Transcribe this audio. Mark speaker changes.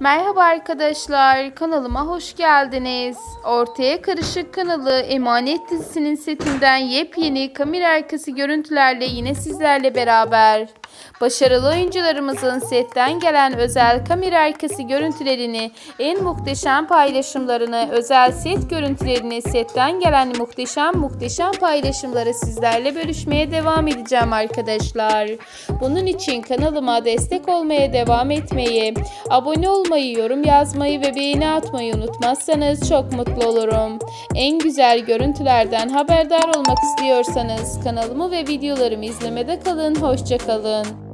Speaker 1: Merhaba arkadaşlar, kanalıma hoş geldiniz. Ortaya Karışık kanalı Emanet dizisinin setinden yepyeni kamera arkası görüntülerle yine sizlerle beraber. Başarılı oyuncularımızın setten gelen özel kamera arkası görüntülerini, en muhteşem paylaşımlarını, özel set görüntülerini, setten gelen muhteşem muhteşem paylaşımları sizlerle bölüşmeye devam edeceğim arkadaşlar. Bunun için kanalıma destek olmaya devam etmeyi, abone olmayı, yorum yazmayı ve beğeni atmayı unutmazsanız çok mutlu olurum. En güzel görüntülerden haberdar olmak istiyorsanız kanalımı ve videolarımı izlemede kalın. Hoşçakalın.